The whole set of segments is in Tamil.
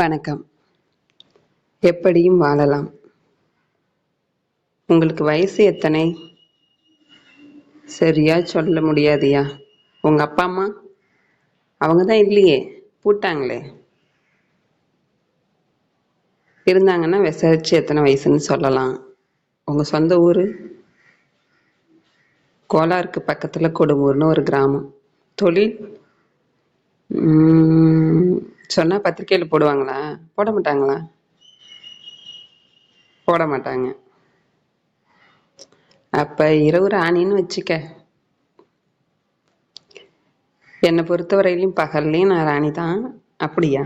வணக்கம். எப்படியும் வாழலாம். உங்களுக்கு வயசு எத்தனை? சரியா சொல்ல முடியாதியா. உங்க அப்பா அம்மா? அவங்க தான் இல்லையே. பூட்டாங்களே. இருந்தாங்கன்னா விசாரிச்சு எத்தனை வயசுன்னு சொல்லலாம். உங்க சொந்த ஊர்? கோலாருக்கு பக்கத்தில் கொடுமூர்னு ஒரு கிராமம். தொழில்? சொன்னால் சொன்னா பத்திரிக்கையில் போடுவாங்களா? போட மாட்டாங்களா? போட மாட்டாங்க. அப்ப இரவு ராணின்னு வச்சுக்க. என்னை பொறுத்தவரையிலும் பகல்லையும் நான் ராணி தான் அப்படியா?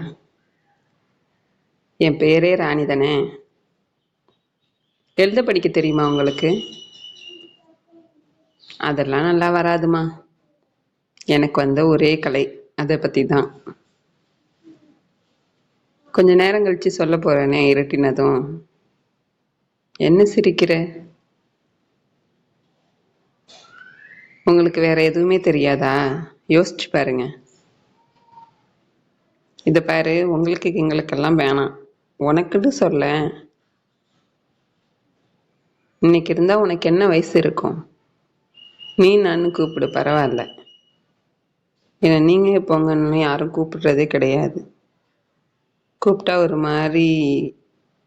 என் பேரே ராணி தானே எழுத படிக்க தெரியுமா உங்களுக்கு? அதெல்லாம் நல்லா வராதுமா. எனக்கு வந்த ஒரே கலை. அதை பற்றி தான் கொஞ்ச நேரம் கழிச்சு சொல்ல போறேனே இருட்டினதும். என்ன சிரிக்கிற? உங்களுக்கு வேற எதுவுமே தெரியாதா? யோசிச்சு பாருங்க. இத பாரு உங்களுக்கு எங்களுக்கெல்லாம் வேணாம். உனக்குன்னு சொல்ல. இன்னைக்கு இருந்தா உனக்கு என்ன வயசு இருக்கும்? நீ நான் கூப்பிடு பரவாயில்ல. ஏன்னா நீங்க போங்கன்னு யாரும் கூப்பிடுறதே கிடையாது. கூப்பிட்டா ஒரு மாதிரி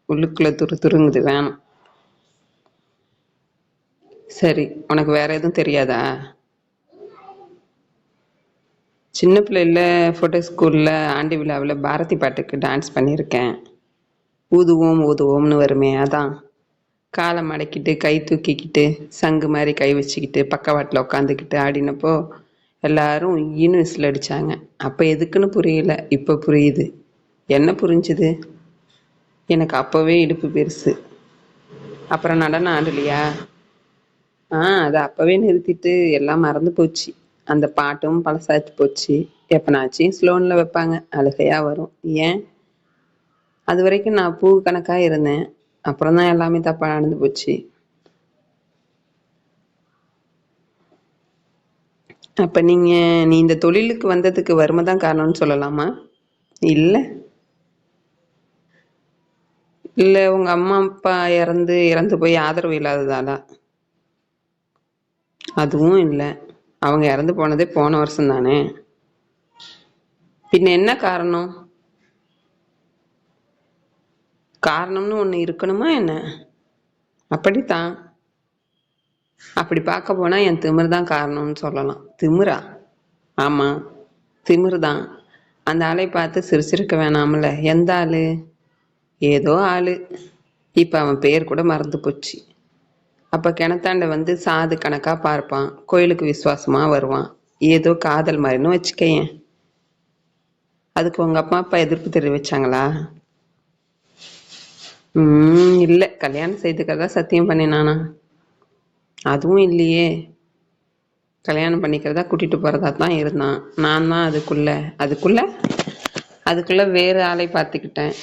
உள்ளுக்குள்ள துரு துருங்குது வேணாம். சரி உனக்கு வேற எதுவும் தெரியாதா? சின்ன பிள்ளைல ஃபோட்டோ ஸ்கூலில் ஆண்டு விழாவில் பாரதி பாட்டுக்கு டான்ஸ் பண்ணியிருக்கேன். ஊதுவோம் ஊதுவோம்னு வருமே அதான். காலை மடக்கிட்டு கை தூக்கிக்கிட்டு சங்கு மாதிரி கை வச்சுக்கிட்டு பக்கவாட்டில் உட்காந்துக்கிட்டு ஆடினப்போ எல்லாரும் ஈன்னு விசில் அடித்தாங்க அப்போ எதுக்குன்னு புரியல இப்போ புரியுது. என்ன புரிஞ்சுது? எனக்கு அப்போவே இடுப்பு பெருசு. அப்புறம் நடனம் ஆடலையா? ஆ அதை அப்போவே நிறுத்திட்டு எல்லாம் மறந்து போச்சு. அந்த பாட்டும் பழசாச்சு போச்சு. எப்பனாச்சும் ஸ்லோனில் வைப்பாங்க. அழுகையாக வரும். ஏன்? அது வரைக்கும் நான் பூ கணக்காக இருந்தேன். அப்புறம் தான் எல்லாமே தப்பாக நடந்து போச்சு. அப்போ நீங்கள் நீ இந்த தொழிலுக்கு வந்ததுக்கு வறுமை தான் காரணம்னு சொல்லலாமா? இல்லை. இல்லை உங்கள் அம்மா அப்பா இறந்து இறந்து போய் ஆதரவு இல்லாததாலா. அதுவும் இல்லை. அவங்க இறந்து போனதே போன வருஷம் தானே. பின்ன என்ன காரணம்? காரணம்னு ஒன்று இருக்கணுமா என்ன? அப்படித்தான். அப்படி பார்க்க போனால் என் திமிரு தான் காரணம்னு சொல்லலாம். திமிரா? ஆமாம் திமிரு தான். அந்த ஆளை பார்த்து சிரிச்சிருக்க வேணாம்ல. எந்த ஆளு? ஏதோ ஆளு. இப்போ அவன் பேர் கூட மறந்து போச்சு. அப்போ கிணத்தாண்ட வந்து சாது கணக்காக பார்ப்பான். கோயிலுக்கு விசுவாசமாக வருவான். ஏதோ காதல் மாதிரின்னு வச்சுக்கயேன். அதுக்கு உங்கள் அப்பா அப்பா எதிர்ப்பு தெரிவிச்சாங்களா? ம் இல்லை. கல்யாணம் செய்துக்கிறதா சத்தியம் பண்ணினானா? அதுவும் இல்லையே. கல்யாணம் பண்ணிக்கிறதா கூட்டிகிட்டு போகிறதா தான் இருந்தான். நான் தான் அதுக்குள்ள. அதுக்குள்ள? அதுக்குள்ள வேறு ஆளை பார்த்துக்கிட்டேன்.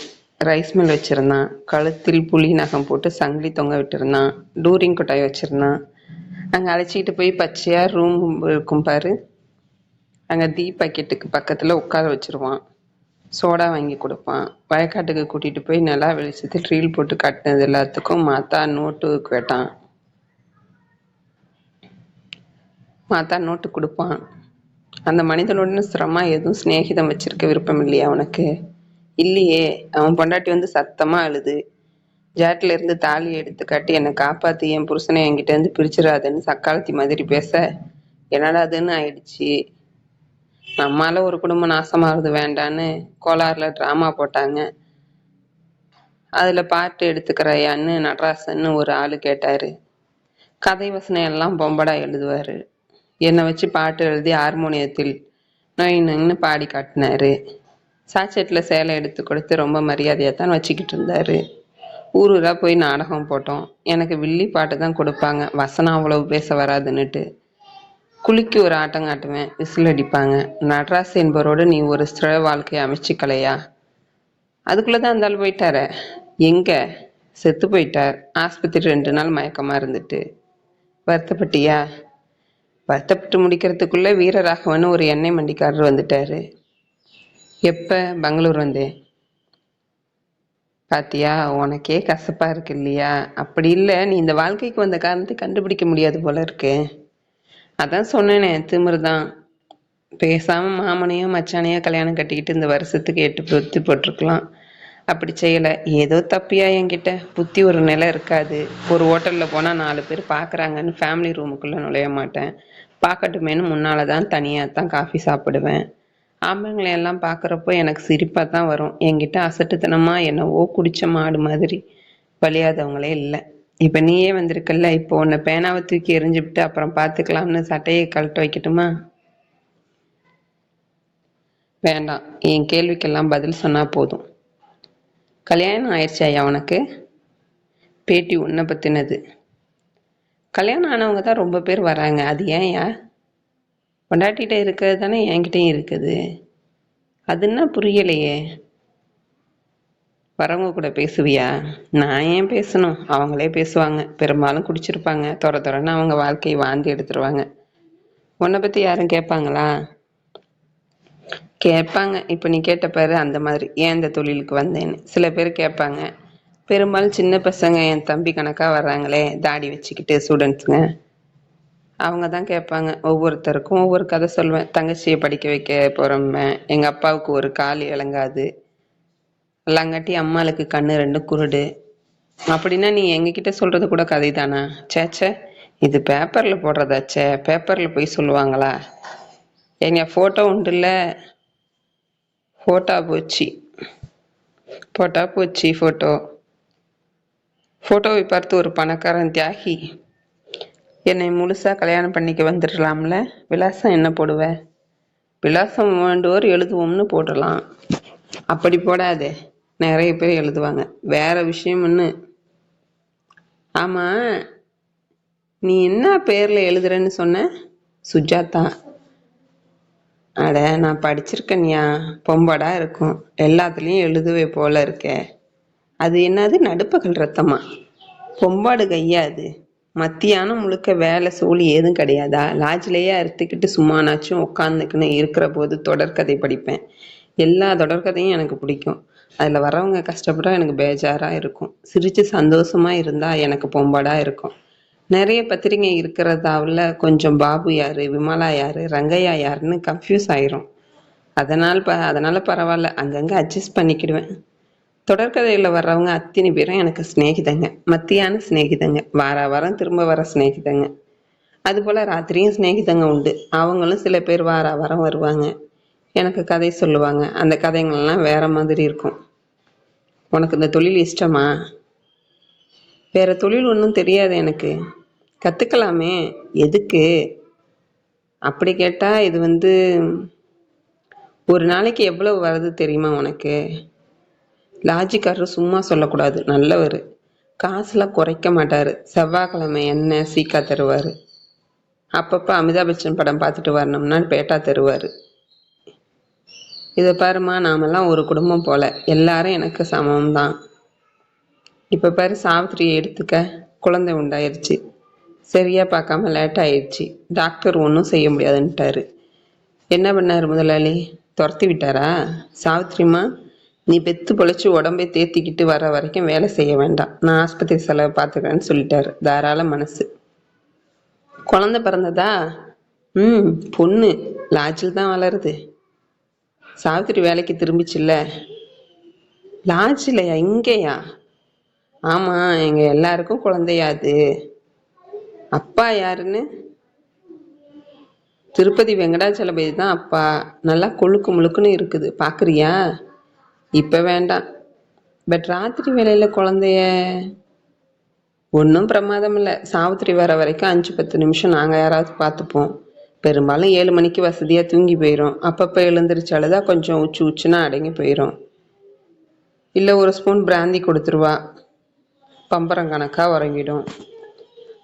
ரைஸ் மில் வச்சுருந்தான். கழுத்தில் புளி நகம் போட்டு சங்கிலி தொங்க விட்டுருந்தான். டூரிங் கொட்டாய் வச்சுருந்தான். அங்கே அழைச்சிக்கிட்டு போய் பச்சையாக ரூம் இருக்கும் பாரு. அங்கே தீ பாக்கெட்டுக்கு பக்கத்தில் உட்கார வச்சுருவான். சோடா வாங்கி கொடுப்பான். வயக்காட்டுக்கு கூட்டிகிட்டு போய் நல்லா வெளிச்சத்தில் ரீல் போட்டு காட்டினது எல்லாத்துக்கும் மாத்தா நோட்டு கேட்டான். மாத்தா நோட்டு கொடுப்பான். அந்த மனிதனோட சிரமம் எதுவும் சிநேகிதம் வச்சிருக்க விருப்பம் இல்லையா உனக்கு? இல்லையே அவன் பொண்டாட்டி வந்து சத்தமா அழுது. ஜாட்டில் இருந்து தாலி எடுத்து கட்டி என்னை காப்பாத்தி என் புருஷனை என்கிட்ட இருந்து பிரிச்சிடாதுன்னு சக்காலத்தி மாதிரி பேச. என்னடா அதுன்னு ஆயிடுச்சு. நம்மால ஒரு குடும்பம் நாசமாகிறது வேண்டான்னு கோலாறுல ட்ராமா போட்டாங்க. அதுல பாட்டு எடுத்துக்கிறையான்னு நடராசன்னு ஒரு ஆளு கேட்டாரு. கதை வசனம் எல்லாம் பொம்படா எழுதுவாரு. என்னை வச்சு பாட்டு எழுதி ஹார்மோனியத்தில் நொய் பாடி காட்டினாரு. சாச்செட்டில் சேலை எடுத்து கொடுத்து ரொம்ப மரியாதையாக தான் வச்சுக்கிட்டு இருந்தார். ஊர் ஊராக போய் நாடகம் போட்டோம். எனக்கு வில்லி பாட்டு தான் கொடுப்பாங்க. வசனம் அவ்வளவு பேச வராதுன்னுட்டு. குலுக்கி ஒரு ஆட்டம் காட்டுவேன். விசில் அடிப்பாங்க. நடராஸ் என்பவரோடு நீ ஒரு ஸ்திர வாழ்க்கையை அமைச்சிக்கலையா? அதுக்குள்ளே தான் இருந்தாலும் போயிட்டார. எங்கே? செத்து போயிட்டார். ஆஸ்பத்திரி ரெண்டு நாள் மயக்கமாக இருந்துட்டு. வருத்தப்பட்டியா? வருத்தப்பட்டு முடிக்கிறதுக்குள்ளே வீரராகவன் ஒரு எண்ணெய் மண்டிக்காரர் வந்துட்டாரு. எப்போ பெங்களூர் வந்தேன் பாத்தியா உனக்கே கசப்பாக இருக்கு இல்லையா? அப்படி இல்லை நீ இந்த வாழ்க்கைக்கு வந்த காரணத்தை கண்டுபிடிக்க முடியாது போல இருக்கு. அதான் சொன்னேனே திமிரு தான். பேசாமல் மாமனையோ மச்சானையோ கல்யாணம் கட்டிக்கிட்டு இந்த வருஷத்துக்கு எட்டு புத்தி போட்டிருக்கலாம். அப்படி செய்யலை. ஏதோ தப்பியா என்கிட்ட. புத்தி ஒரு நிலை இருக்காது. ஒரு ஹோட்டலில் போனால் நாலு பேர் பார்க்குறாங்கன்னு ஃபேமிலி ரூமுக்குள்ளே நுழைய மாட்டேன். பார்க்கட்டுமேன்னு முன்னால் தான் தனியாக தான் காஃபி சாப்பிடுவேன். ஆம்பளைங்களை எல்லாம் பார்க்குறப்போ எனக்கு சிரிப்பாக தான் வரும். என்கிட்ட அசட்டுத்தனமாக என்னவோ குடிச்ச மாடு மாதிரி வலியாதவங்களே இல்லை. இப்போ நீயே வந்திருக்கல்ல இப்போ உன்னை பேனாவை தூக்கி எரிஞ்சுவிட்டு அப்புறம் பார்த்துக்கலாம்னு சட்டையை கழட்ட வைக்கட்டுமா? வேண்டாம் என் கேள்விக்கெல்லாம் பதில் சொன்னால் போதும். கல்யாணம் ஆயிடுச்சாயா உனக்கு? பேட்டி உன்னை பற்றினது கல்யாணம் ஆனவங்க தான் ரொம்ப பேர் வராங்க. அது ஏன்யா பொண்டாட்டிகிட்ட இருக்கிறது தானே என்கிட்டயும் இருக்குது. அது என்ன புரியலையே. வரவங்க கூட பேசுவியா? நான் ஏன் பேசணும்? அவங்களே பேசுவாங்க. பெரும்பாலும் குடிச்சிருப்பாங்க. தொர தொரன்னு அவங்க வாழ்க்கையை வாந்தி எடுத்துருவாங்க. உன்னை பற்றி யாரும் கேட்பாங்களா? கேட்பாங்க. இப்போ நீ கேட்ட பாரு அந்த மாதிரி. ஏன் இந்த தொழிலுக்கு வந்தேன்னு. சில பேர் கேட்பாங்க. பெரும்பாலும் சின்ன பசங்க என் தம்பி கணக்காக வர்றாங்களே. தாடி வச்சுக்கிட்டு ஸ்டூடெண்ட்ஸுங்க அவங்க தான் கேட்பாங்க. ஒவ்வொருத்தருக்கும் ஒவ்வொரு கதை சொல்லுவேன். தங்கச்சியை படிக்க வைக்க போகிறோம்பேன் எங்கள் அப்பாவுக்கு ஒரு கால் இளங்காது. எல்லாங்காட்டி அம்மாளுக்கு கண்ணு ரெண்டு குருடு. அப்படின்னா நீ எங்ககிட்ட சொல்கிறது கூட கதை தானா சேச்சே இது பேப்பரில் போடுறதாச்சே பேப்பரில் போய் சொல்லுவாங்களா? எங்க ஃபோட்டோ உண்டுல்ல ஃபோட்டோ போச்சு. போட்டா போச்சு ஃபோட்டோ ஃபோட்டோவை பார்த்து ஒரு பணக்காரன் தியாகி. என்னை முழுசாக கல்யாணம் பண்ணிக்க வந்துடலாம்ல விலாசம் என்ன போடுவ? விலாசம் வேண்டுவோர் எழுதுவோம்னு போடலாம். அப்படி போடாதே. நிறைய பேர் எழுதுவாங்க. வேற விஷயம்னு ஆமாம் நீ என்ன பேரில் எழுதுறேன்னு சொன்ன? சுஜாதா. அட நான் படிச்சிருக்கேன்யா. பொம்படா இருக்கும். எல்லாத்துலேயும் எழுதுவே போல இருக்கே. அது என்னது? நடுப்பகல் ரத்தமா? பொம்பாடு கையா அது? மத்தியானம் முழுக்க வேலை சூழி ஏதும் கிடையாதா? லாட்ஜ்லேயே அறுத்துக்கிட்டு சும்மானாச்சும் உட்காந்துக்குன்னு இருக்கிற போது தொடர்கதை படிப்பேன். எல்லா தொடர்கதையும் எனக்கு பிடிக்கும். அதில் வரவங்க கஷ்டப்பட்டா எனக்கு பேஜாராக இருக்கும். சிரித்து சந்தோஷமாக இருந்தால் எனக்கு பொம்பாடாக இருக்கும். நிறைய பத்திரிகை இருக்கிறதாவில் கொஞ்சம் பாபு யார் விமலா யார் ரங்கையா யாருன்னு கன்ஃபியூஸ் ஆயிரும். அதனால் ப அதனால் பரவாயில்ல. அங்கங்கே அட்ஜஸ்ட் பண்ணிக்கிடுவேன். தொடர்கதையில் வர்றவங்க அத்தனை பேரும் எனக்கு சிநேகிதங்க. மத்தியான சிநேகிதங்க. வார வாரம் திரும்ப வர சிநேகிதங்க. அதுபோல் ராத்திரியும் சிநேகிதங்க உண்டு. அவங்களும் சில பேர் வார வாரம் வருவாங்க. எனக்கு கதை சொல்லுவாங்க. அந்த கதைங்கள்லாம் வேற மாதிரி இருக்கும். உனக்கு இந்த தொழில் இஷ்டமா? வேற தொழில் ஒன்றும் தெரியாது எனக்கு. கற்றுக்கலாமே எதுக்கு? அப்படி கேட்டால் இது வந்து ஒரு நாளைக்கு எவ்வளவு வருது தெரியுமா உனக்கு? லாஜிக்காரரு சும்மா சொல்லக்கூடாது. நல்லவர். காசுலாம் குறைக்க மாட்டார். செவ்வாய்க்கிழமை எண்ணெய் சீக்கா தருவார். அப்பப்போ அமிதாப் பச்சன் படம் பார்த்துட்டு வரணும்னா பேட்டா தருவார். இதை பாருமா நாமெல்லாம் ஒரு குடும்பம் போல. எல்லாரும் எனக்கு சமம் தான் இப்போ பாரு சாவித்திரியை எடுத்துக்க. குழந்தை உண்டாயிருச்சு. சரியாக பார்க்காம லேட் ஆயிடுச்சு டாக்டர் ஒன்றும் செய்ய முடியாதுன்ட்டாரு. என்ன பண்ணார் முதலாளி? துரத்தி விட்டாரா? சாவித்திரிமா நீ பெத்து பொழைச்சி உடம்பை தேத்திக்கிட்டு வர வரைக்கும் வேலை செய்ய வேண்டாம். நான் ஆஸ்பத்திரி செலவை பார்த்துக்கிறேன்னு சொல்லிட்டாரு. தாராள மனசு. குழந்தை பிறந்ததா? ம் பொண்ணு. லாட்ஜில் தான் வளருது. சாவித்திரி வேலைக்கு திரும்பிச்சுல்ல? லாட்ஜிலையா? இங்கேயா? ஆமாம் எங்கள் எல்லாருக்கும் குழந்தையா அது. அப்பா யாருன்னு? திருப்பதி வெங்கடாச்சலபதி தான் அப்பா. நல்லா கொழுக்கு முழுக்குன்னு இருக்குது. பார்க்குறியா இப்போ வேண்டாம். பட் ராத்திரி வேலையில் குழந்தைய ஒன்றும் பிரமாதம் இல்லை. சாவித்திரி வர வரைக்கும் அஞ்சு பத்து நிமிஷம் நாங்கள் யாராவது பார்த்துப்போம். பெரும்பாலும் ஏழு மணிக்கு வசதியாக தூங்கி போயிடும் அப்பப்போ எழுந்திரிச்சு அழுதா கொஞ்சம் உச்சு உச்சுன்னா அடங்கி போயிடும் இல்லை ஒரு ஸ்பூன் பிராந்தி கொடுத்துருவா. பம்பரம் கணக்காக உறங்கிடும்.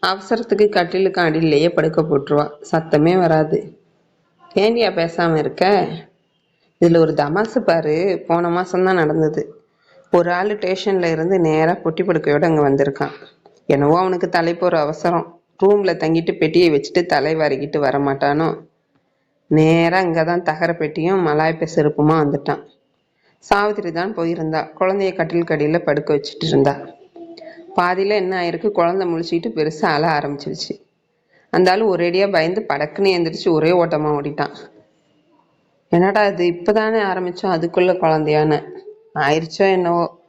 அவசரத்துக்கு கட்டிலுக்கு அடியிலேயே படுக்க போட்டுருவா. சத்தமே வராது. ஏண்டியா பேசாமல் இருக்க? இதில் ஒரு தமாசு பாரு போன மாதம் தான் நடந்தது. ஒரு ஆள் ஸ்டேஷனில் இருந்து நேராக பொட்டி படுக்கையோடு அங்கே வந்திருக்கான். என்னவோ அவனுக்கு தலைப்பு ஒரு அவசரம். ரூமில் தங்கிட்டு பெட்டியை வச்சுட்டு தலை வாரிக்கிட்டு வர மாட்டானோ நேராக இங்கே தான் தகர பெட்டியும் மலாய்ப்ப செருப்புமா வந்துட்டான். சாவித்திரி தான் போயிருந்தா குழந்தைய கட்டில் கடியில் படுக்க வச்சுட்டு இருந்தா. பாதியில் என்ன ஆயிருக்கு குழந்தை முழிச்சிக்கிட்டு பெருசாக அழ ஆரம்பிச்சிருச்சு. அந்த ஆள் ஒரேடியாக பயந்து படக்குன்னு எழுந்திரிச்சு ஒரே ஓட்டமாக ஓடிட்டான். என்னடா இது? இப்போதானே ஆரம்பித்தோம் அதுக்குள்ளே குழந்தையான்னு. ஆயிடுச்சோ என்னவோ.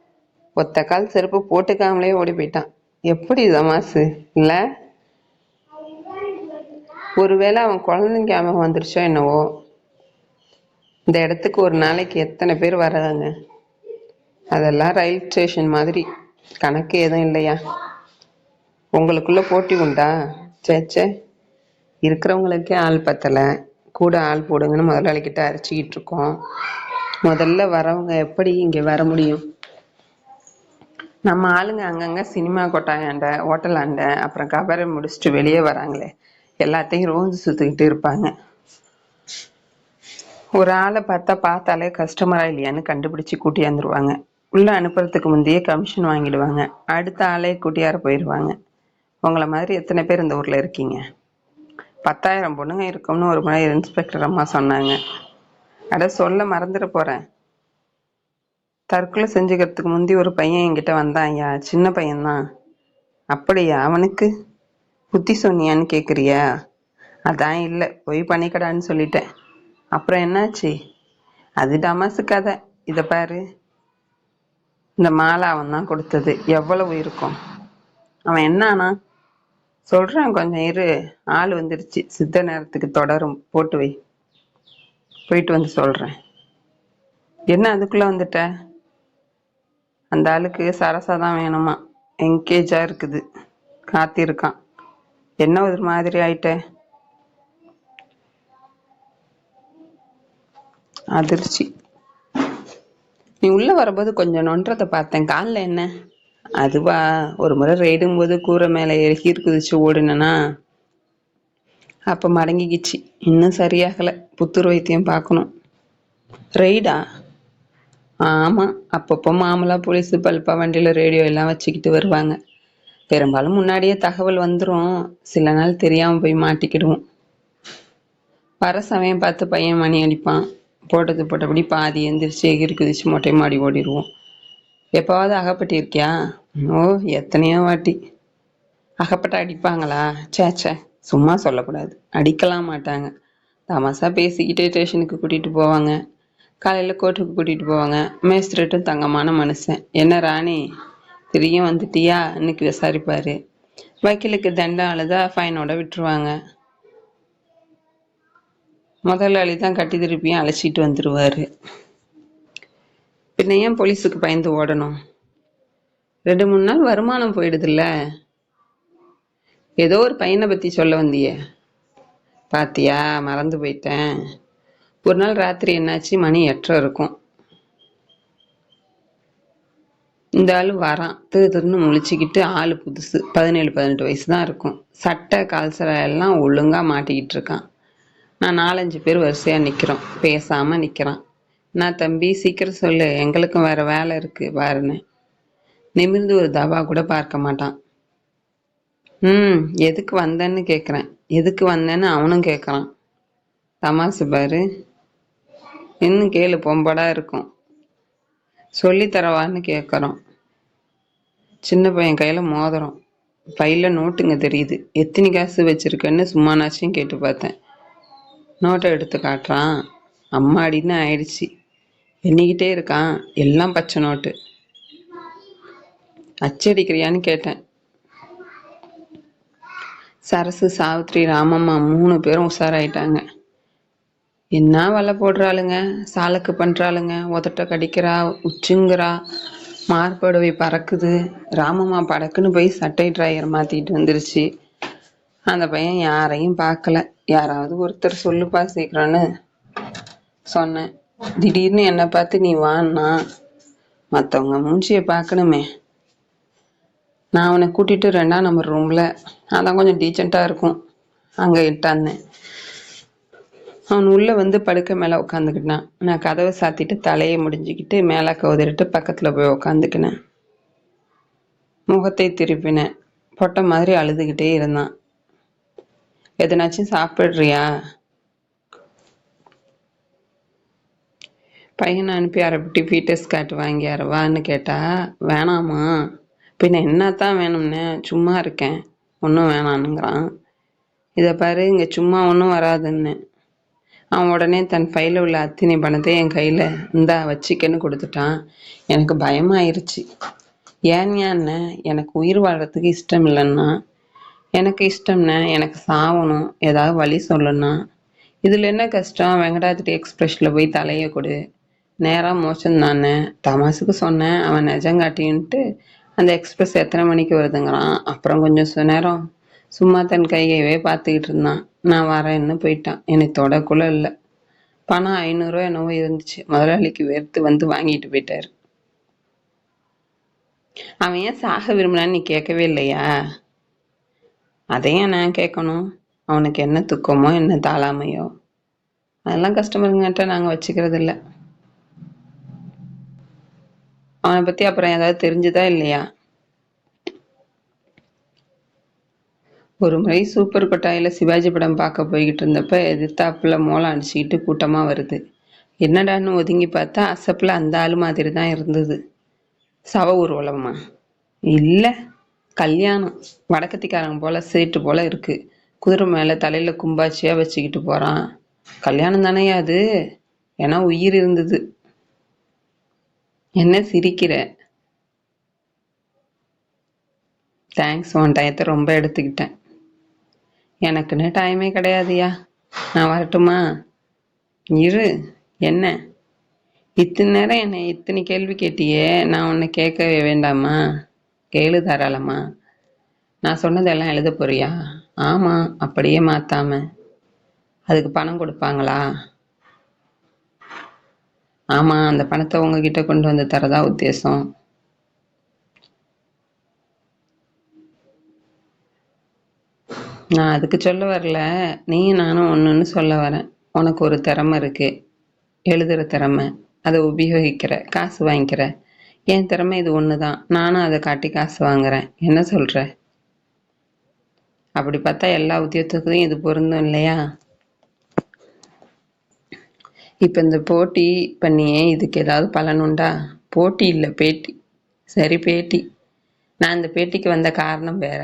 ஒத்த கால் செருப்பு போட்டுக்காமலே ஓடி போயிட்டான். எப்படி தமாசு இல்லை? ஒருவேளை அவன் குழந்தைங்க ஞாபகம் வந்துருச்சோ என்னவோ. இந்த இடத்துக்கு ஒரு நாளைக்கு எத்தனை பேர் வர்றாங்க? அதெல்லாம் ரயில் ஸ்டேஷன் மாதிரி. கணக்கு எதுவும் இல்லையா? உங்களுக்குள்ள போட்டி உண்டா? சே சே இருக்கிறவங்களுக்கே ஆள் பத்தலை. கூட ஆள் போடுங்கன்னு முதலாளிக்கிட்ட அரைச்சிக்கிட்டு இருக்கோம் முதல்ல வரவங்க எப்படி இங்கே வர முடியும்? நம்ம ஆளுங்க அங்கங்கே சினிமா கொட்டாயாண்ட ஹோட்டலாண்ட அப்புறம் கபரை முடிச்சுட்டு வெளியே வராங்களே எல்லாத்தையும் ரோந்து சுற்றிக்கிட்டு இருப்பாங்க. ஒரு ஆளை பார்த்தா பார்த்தாலே கஸ்டமரா இல்லையான்னு கண்டுபிடிச்சு கூட்டியாந்துருவாங்க. உள்ளே அனுப்புறதுக்கு முந்தையே கமிஷன் வாங்கிடுவாங்க. அடுத்த ஆளே கூட்டியார போயிடுவாங்க. உங்களை மாதிரி எத்தனை பேர் இந்த ஊரில் இருக்கீங்க? பத்தாயிரம் பொண்ணுங்க இருக்கும்னு ஒரு முறை இன்ஸ்பெக்டர் அம்மா சொன்னாங்க. அட சொல்ல மறந்துட போறேன். தற்கொலை செஞ்சுக்கிறதுக்கு முந்தி ஒரு பையன் என்கிட்ட வந்தான். ஐயா சின்ன பையன்தான். அப்படியா அவனுக்கு? புத்தி சொன்னியான்னு கேட்குறியா அதான் இல்லை போய் பண்ணிக்கடான்னு சொல்லிட்டேன். அப்புறம் என்னாச்சு? அது டமாசு கதை. இதை பாரு. இந்த மாலை அவன் தான் கொடுத்தது. எவ்வளவு இருக்கும்? அவன் என்னானா சொல்கிறேன் கொஞ்சம் இரு. ஆள் வந்துருச்சு. சித்த நேரத்துக்கு தொடரும். போட்டு வை. போயிட்டு வந்து சொல்கிறேன் என்ன அதுக்குள்ளே வந்துட்ட? அந்த ஆளுக்கு சரசா தான் வேணுமா? என்கேஜாக இருக்குது. காத்திருக்கான். என்ன ஒரு மாதிரி ஆயிட்ட? அதிர்ச்சி. நீ உள்ள வரும்போது கொஞ்சம் நொன்றதை பார்த்தேன். காலில் என்ன? அதுவா? ஒரு முறை ரெய்டும் போது கூரை மேலே ஏறி கீர் குதிச்சு ஓடுனேனா அப்போ மடங்கிக்கிச்சு. இன்னும் சரியாகலை. புத்தூர் வைத்தியம் பார்க்கணும். ரெய்டா? ஆமாம் அப்பப்போ மாமலா போலீஸு பல்பா வண்டியில் ரேடியோ எல்லாம் வச்சுக்கிட்டு வருவாங்க. பெரும்பாலும் முன்னாடியே தகவல் வந்துடும் சில நாள் தெரியாமல் போய் மாட்டிக்கிடுவோம். வர சமயம் பார்த்து பையன் மணி அடிப்பான். போட்டது போட்டபடி பாதி எந்திரிச்சு எகிரி குதிச்சு மொட்டை மாடி ஓடிடுவோம் எப்போவாவது அகப்பட்டிருக்கியா? ஓ எத்தனையோ வாட்டி. அகப்பட்ட அடிப்பாங்களா? சே சே சும்மா சொல்லக்கூடாது. அடிக்கலாம் மாட்டாங்க. தமாசா பேசிக்கிட்டே ஸ்டேஷனுக்கு கூட்டிகிட்டு போவாங்க. காலையில் கோர்ட்டுக்கு கூட்டிகிட்டு போவாங்க. மேஸ்திரட்டும் தங்கமான மனுஷன். என்ன ராணி? திரியும் வந்துட்டியா? இன்னைக்கு விசாரிப்பார். வக்கீலுக்கு தண்டம் அழுதா ஃபைனோட விட்டுருவாங்க. முதலாளி தான் கட்டி திருப்பியும் அழைச்சிட்டு வந்துடுவார் பின்ன ஏன் போலீஸுக்கு பயந்து ஓடணும்? ரெண்டு மூணு நாள் வருமானம் போயிடுதுல்ல? ஏதோ ஒரு பையனை பற்றி சொல்ல வந்தியே. பாத்தியா? மறந்து போயிட்டேன். ஒரு நாள் ராத்திரி என்னாச்சு? மணி எட்டரை இருக்கும். இந்த ஆள் வரான். திரு திருன்னு முழிச்சிக்கிட்டு ஆள் புதுசு. பதினேழு பதினெட்டு வயசு தான் இருக்கும். சட்டை கால்சரை எல்லாம் ஒழுங்காக மாட்டிக்கிட்டு இருக்கான். நான் நாலஞ்சு பேர் வரிசையாக நிற்கிறோம் பேசாமல் நிற்கிறான் நான் தம்பி சீக்கிரம் சொல்லு. எங்களுக்கும் வேறு வேலை இருக்குது பாருன்னு. நிமிர்ந்து ஒரு தபா கூட பார்க்க மாட்டான். ம் எதுக்கு வந்தேன்னு கேட்குறேன் எதுக்கு வந்தேன்னு அவனும் கேட்குறான் தமாசு பாரு. இன்னும் கேளு பொம்படா இருக்கும். சொல்லி தரவான்னு கேட்குறோம் சின்ன பையன் கையில் மோதிரம். பையில் நோட்டுங்க தெரியுது. எத்தனை காசு வச்சிருக்கேன்னு சும்மானாச்சும் கேட்டு பார்த்தேன். நோட்டை எடுத்து காட்டுறான். அம்மாடின்னு ஆயிடுச்சு. எண்ணிக்கிட்டே இருக்கான். எல்லாம் பச்சை நோட்டு. அச்சடிக்கிறியான்னு கேட்டேன். சரசு சாவித்ரி ராமம்மா மூணு பேரும் உஷாராயிட்டாங்க. என்ன வலை போடுறாளுங்க? சாலக்கு பண்ணுறாளுங்க உதட்ட கடிக்கிறா? உச்சுங்கிறா? மார்படுவை பறக்குது? ராமம்மா படக்குன்னு போய் சட்டை ட்ராயர் மாற்றிட்டு வந்துருச்சு. அந்த பையன் யாரையும் பார்க்கல. யாராவது ஒருத்தர் சொல்லுப்பா சீக்கிரம்னு சொன்னேன். திடீர்னு என்னை பார்த்து நீ வான்னா மற்றவங்க மூஞ்சியை பார்க்கணுமே. நான் அவனை கூட்டிட்டு ரெண்டாம் நம்பர் ரூமில் அதான் கொஞ்சம் டீசெண்டாக இருக்கும். அங்கே இட்டான்னு அவன் உள்ளே வந்து படுக்க மேலே உட்காந்துக்கிட்டான் நான் கதவை சாத்திட்டு தலையை முடிஞ்சுக்கிட்டு மேலே கவுதிட்டு பக்கத்தில் போய் உட்காந்துக்கினேன் முகத்தை திருப்பினேன். பொட்டை மாதிரி அழுதுகிட்டே இருந்தான். எதனாச்சும் சாப்பிட்றியா? பையனை அனுப்பி அரைப்பட்டி ஃபீட்டர்ஸ் காட்டு வாங்கி அரவான்னு கேட்டா வேணாமா பின்ன என்னத்தான் வேணும்னே சும்மா இருக்கேன். ஒன்றும் வேணான்னுங்கிறான். இதை பாரு இங்கே சும்மா ஒன்றும் வராதுன்னு. அவன் உடனே தன் ஃபைலில் உள்ள அத்தினி பணத்தை என் கையில் இந்தா வச்சிக்கன்னு கொடுத்துட்டான். எனக்கு பயமாயிருச்சு. ஏன் ஏன்னு எனக்கு உயிர் வாழறதுக்கு இஷ்டம் இல்லைன்னா எனக்கு இஷ்டம்னா எனக்கு சாவணும். ஏதாவது வழி சொல்லுன்னா. இதில் என்ன கஷ்டம்? வெங்கடாத்திரி எக்ஸ்பிரஷனில் போய் தலையை கொடு. நேராக மோசம் தானே தமாசுக்கு சொன்னேன். அவன் நெஜங்காட்டின்ட்டு அந்த எக்ஸ்பிரஸ் எத்தனை மணிக்கு வருதுங்கிறான். அப்புறம் கொஞ்சம் நேரம் சும்மா தன் கையவே பார்த்துக்கிட்டு இருந்தான். நான் வரேன்னு போயிட்டான். என்னை தொடக்குள்ள இல்லை. பணம் ஐநூறுரூவா என்னவோ இருந்துச்சு. முதலாளிக்கு வெறுத்து வந்து வாங்கிட்டு போயிட்டாரு. அவன் ஏன் சாக விரும்பினான்னு நீ கேட்கவே இல்லையா? அதையும் நான் கேட்கணும். அவனுக்கு என்ன துக்கமோ என்ன தாளாமையோ. அதெல்லாம் கஸ்டமருங்கிட்ட நாங்கள் வச்சுக்கிறது இல்லை அவனை பற்றி அப்புறம் ஏதாவது தெரிஞ்சுதா இல்லையா? ஒரு முறை சூப்பர் கொட்டாயில் சிவாஜி படம் பார்க்க போய்கிட்டு இருந்தப்ப எதிர்த்தாப்புல மோளம் அடிச்சுக்கிட்டு கூட்டமாக வருது. என்னடான்னு ஒதுங்கி பார்த்தா அசப்பில் அந்த ஆள் மாதிரி தான் இருந்தது. சவ ஊர்வலமா இல்லை கல்யாணம். வடக்கத்திக்காரங்க போல சீட்டு போல இருக்கு. குதிரை மேலே தலையில் கும்பாச்சியாக வச்சுக்கிட்டு போகிறான் கல்யாணம் தானே அது? ஏன்னா உயிர் இருந்தது. என்ன சிரிக்கிற? தேங்க்ஸ் உன் டயத்தை ரொம்ப எடுத்துக்கிட்டேன். எனக்குன்னு டைமே கிடையாதுயா நான் வரட்டுமா? இரு என்ன? இத்தனை நேரம் என்னை இத்தனை கேள்வி கேட்டியே. நான் உன்னை கேட்கவே வேண்டாமா கேளு தாராளமா. நான் சொன்னதெல்லாம் எழுத போறியா? ஆமாம் அப்படியே மாற்றாம அதுக்கு பணம் கொடுப்பாங்களா? ஆமாம் அந்த பணத்தை உங்ககிட்ட கொண்டு வந்து தரதா உத்தேசம். நான் அதுக்கு சொல்ல வரல. நீ நானும் ஒன்றுன்னு சொல்ல வரேன். உனக்கு ஒரு திறமை இருக்கு. எழுதுகிற திறமை. அதை உபயோகிக்கிற காசு வாங்கிக்கிற. என் திறமை இது ஒன்று தான் நானும் அதை காட்டி காசு வாங்குறேன். என்ன சொல்கிற அப்படி பார்த்தா எல்லா உத்தியோகத்துக்கும் இது பொருந்தும் இல்லையா? இப்போ இந்த போட்டி பண்ணியே இதுக்கு ஏதாவது பலனுண்டா போட்டி இல்லை பேட்டி. சரி பேட்டி. நான் இந்த பேட்டிக்கு வந்த காரணம் வேற.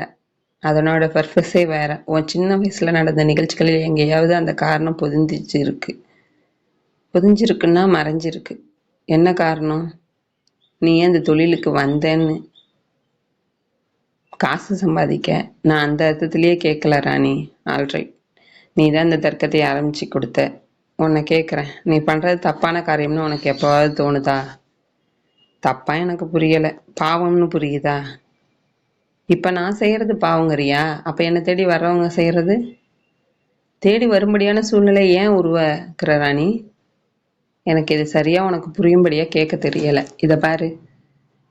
அதனோட பர்பஸே வேற. உன் சின்ன வயசுல நடந்த நிகழ்ச்சிகளில் எங்கேயாவது அந்த காரணம் பொதிஞ்சிச்சு இருக்கு பொதிஞ்சிருக்குன்னா மறைஞ்சிருக்கு. என்ன காரணம்? நீ ஏன் இந்த தொழிலுக்கு வந்தேன்னு? காசு சம்பாதிக்க. நான் அந்த அர்த்தத்திலேயே கேட்கல ராணி. ஆல்ரைட் நீ தான் இந்த தர்க்கத்தை ஆரம்பிச்சு கொடுத்த. உன்னை கேட்குறேன் நீ பண்ணுறது தப்பான காரியம்னு உனக்கு எப்போவாவது தோணுதா? தப்பா எனக்கு புரியலை. பாவம்னு புரியுதா? இப்போ நான் செய்கிறது பாவங்கறியா? அப்போ என்னை தேடி வர்றவங்க செய்கிறது தேடி வரும்படியான சூழ்நிலை ஏன் உருவாக்குற ராணி? எனக்கு இது சரியாக உனக்கு புரியும்படியாக கேட்க தெரியலை. இதை பாரு.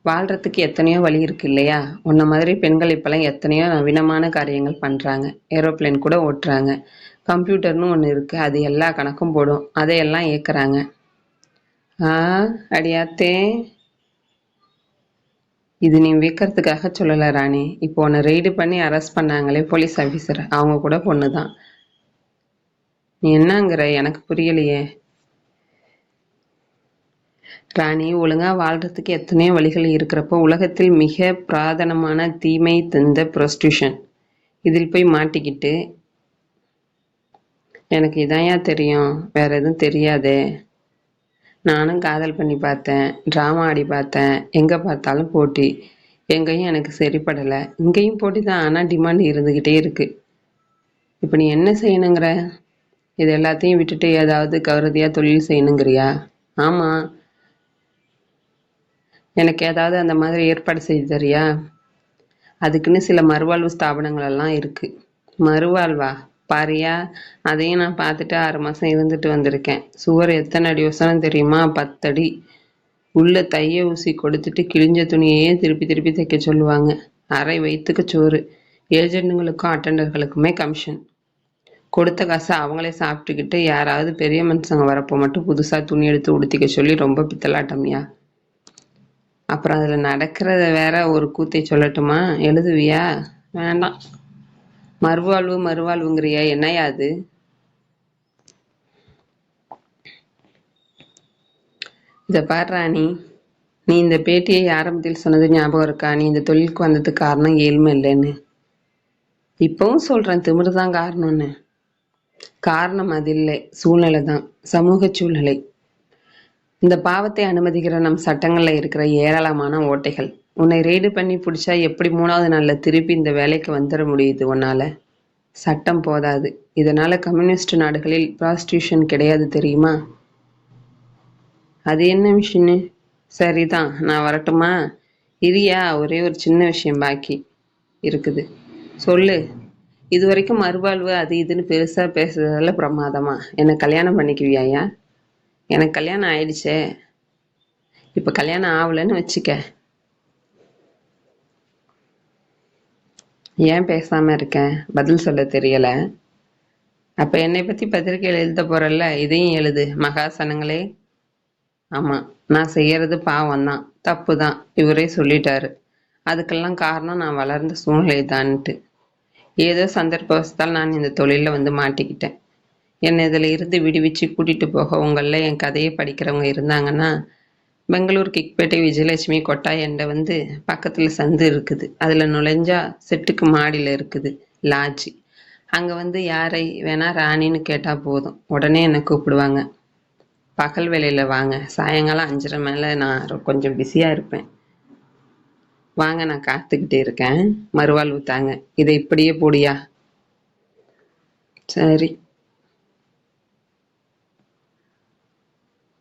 வாழ்கிறதுக்கு எத்தனையோ வழி இருக்கு இல்லையா? உன்ன மாதிரி பெண்கள் இப்போல்லாம் எத்தனையோ நவீனமான காரியங்கள் பண்ணுறாங்க ஏரோப்ளேன் கூட ஓட்டுறாங்க. கம்ப்யூட்டர்னு ஒன்று இருக்குது அது எல்லா கணக்கும் போடும். அதையெல்லாம் இயக்குறாங்க ஆ அடியாத்தே. இது நீ விற்கிறதுக்காக சொல்லலை ராணி. இப்போ உன்னை ரெய்டு பண்ணி அரெஸ்ட் பண்ணாங்களே போலீஸ் ஆஃபீஸர் அவங்க கூட பொண்ணு தான் நீ என்னங்கிற எனக்கு புரியலையே. ராணி ஒழுங்காக வாழ்கிறதுக்கு எத்தனையோ வழிகள் இருக்கிறப்போ உலகத்தில் மிக பிராதனமான தீமை தந்த ப்ரொஸ்டியூஷன் இதில் போய் மாட்டிக்கிட்டு எனக்கு இதாயா தெரியும் வேற எதுவும் தெரியாதே. நானும் காதல் பண்ணி பார்த்தேன் ட்ராமா ஆடி பார்த்தேன் எங்கே பார்த்தாலும் போட்டி. எங்கேயும் எனக்கு சரிப்படலை. இங்கேயும் போட்டி தான் ஆனால் டிமாண்ட் இருந்துக்கிட்டே இருக்குது இப்போ நீ என்ன செய்யணுங்கிற? இது எல்லாத்தையும் விட்டுட்டு ஏதாவது கௌரதியாக தொழில் செய்யணுங்கிறியா? ஆமாம் எனக்கு ஏதாவது அந்த மாதிரி ஏற்பாடு செய்து தரியா அதுக்குன்னு சில மறுவாழ்வு ஸ்தாபனங்களெல்லாம் இருக்குது மறுவாழ்வா? பாரியா? அதையும் நான் பார்த்துட்டு ஆறு மாதம் இருந்துட்டு வந்திருக்கேன். சுவர் எத்தனை அடி உசரம் தெரியுமா? பத்தடி. உள்ள தைய ஊசி கொடுத்துட்டு கிழிஞ்ச துணியையே திருப்பி திருப்பி தைக்க சொல்லுவாங்க. அரை வயிற்றுக்கு சோறு. ஏஜென்ட்டுங்களுக்கும் அட்டண்டர்களுக்குமே கமிஷன். கொடுத்த காசை அவங்களே சாப்பிட்டுக்கிட்டு யாராவது பெரிய மனுஷங்க வரப்போ மட்டும் புதுசாக துணி எடுத்து உடுத்திக்க சொல்லி ரொம்ப பித்தலாட்டம்யா. அப்புறம் அதில் நடக்கிறத வேற ஒரு கூத்தை சொல்லட்டுமா? எழுதுவியா? வேண்டாம். மறுவாழ்வு மறுவாழ்வுங்கிறியா? என்னையா அது? இதை பாரு ராணி நீ இந்த பேட்டியை ஆரம்பத்தில் சொன்னது ஞாபகம் இருக்கா? நீ இந்த தொழிலுக்கு வந்ததுக்கு காரணம் ஏழ்மை இல்லைன்னு. இப்பவும் சொல்றேன் திமிரு தான் காரணம்னு. காரணம் அது இல்லை. சூழ்நிலை தான் சமூக சூழ்நிலை. இந்த பாவத்தை அனுமதிக்கிற நம் சட்டங்களில் இருக்கிற ஏராளமான ஓட்டைகள். உன்னை ரெய்டு பண்ணி பிடிச்சா எப்படி மூணாவது நாளில் திருப்பி இந்த வேலைக்கு வந்துட முடியுது உன்னால? சட்டம் போதாது. இதனால கம்யூனிஸ்ட் நாடுகளில் ப்ராஸ்டியூஷன் கிடையாது தெரியுமா? அது என்ன விஷயம்னு சரிதான் நான் வரட்டுமா? இரியா ஒரே ஒரு சின்ன விஷயம் பாக்கி இருக்குது. சொல்லு. இது வரைக்கும் மறுவாழ்வு அது இதுன்னு பெருசாக பேசுறதால பிரமாதமா. என்னை கல்யாணம் பண்ணிக்குவியாயா எனக்கு கல்யாணம் ஆயிடுச்சே. இப்ப கல்யாணம் ஆகலைன்னு வச்சுக்க. ஏன் பேசாம இருக்கேன் பதில் சொல்ல தெரியல. அப்ப என்னை பத்தி பத்திரிக்கையில் எழுத போறல்ல? இதையும் எழுது. மகாசனங்களே. ஆமா நான் செய்யறது பாவம் தான் தப்பு தான் இவரே சொல்லிட்டாரு. அதுக்கெல்லாம் காரணம் நான் வளர்ந்த சூழ்நிலை தான்ட்டு ஏதோ சந்தர்ப்பவசத்தால் நான் இந்த தொழிலில் வந்து மாட்டிக்கிட்டேன். என்னை இதில் இருந்து விடுவிச்சு கூட்டிகிட்டு போக உங்களில் என் கதையை படிக்கிறவங்க இருந்தாங்கன்னா பெங்களூர் கிக்பேட்டை விஜயலட்சுமி கொட்டாயண்ட வந்து பக்கத்தில் சந்து இருக்குது. அதில் நுழைஞ்சா செட்டுக்கு மாடியில் இருக்குது லாட்ஜி. அங்கே வந்து யாரை வேணால் ராணின்னு கேட்டால் போதும். உடனே என்னை கூப்பிடுவாங்க. பகல் வேலையில் வாங்க. சாயங்காலம் அஞ்சரை மேலே நான் ரொ- கொஞ்சம் பிஸியாக இருப்பேன். வாங்க நான் காத்துக்கிட்டே இருக்கேன். மறுவாழ்வு தாங்க இதை இப்படியே போடியா? சரி.